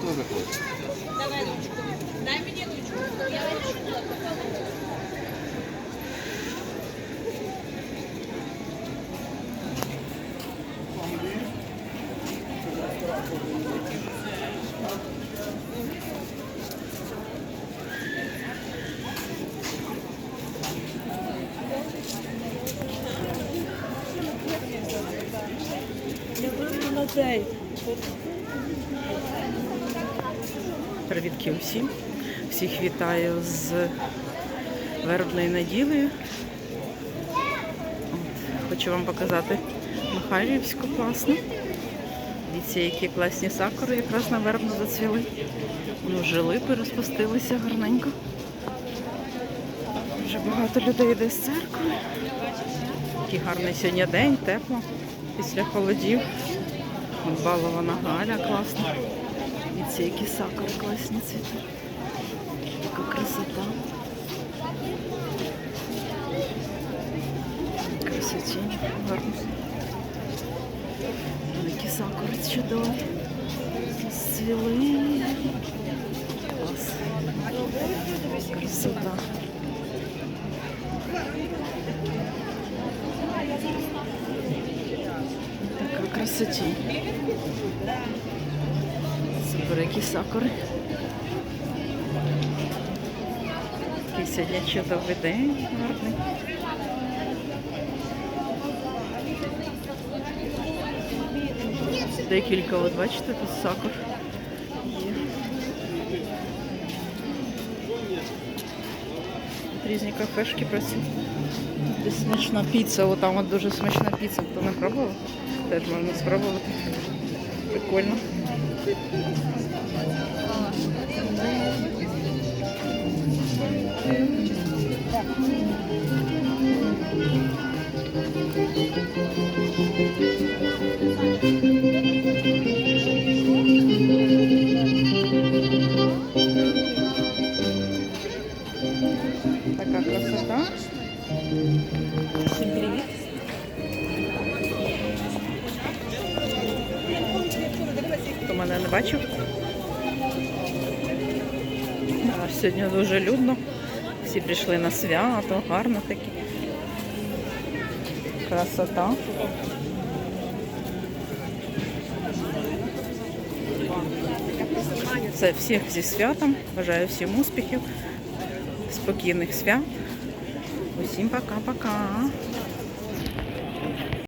Тоже хочет. Давай ручку. Дай мені ручку. Я ручку. Привітки усім. Всіх вітаю з вербною неділею. Хочу вам показати Михайлівську класну. Дивіться, які класні сакури якраз на вербну зацвіли. Ну, вже липи розпустилися гарненько. Вже багато людей йде з церкви. Такий гарний сьогодні день, тепло, після холодів. Балована Галя класна. Ці які сакури класні цвіти. Така красота. Красоті, гарно. Які сакури чудові. Зцвіли. Клас. Красота. Така красоті. Супер, які сакури. Такий сьогодні чудовий день гарний. Декілька, от бачите, тут сакур є. Різні кафешки працюють. Десь смачна піца, от там от дуже смачна піца, хто не пробував, теж можна спробувати. Прикольно. Така красота. Хто мене не бачив? Сьогодні дуже людно. Всі прийшли на свято, гарно такі. Красота. Це всіх зі святом. Бажаю всім успіхів, спокійних свят. Усім пока-пока.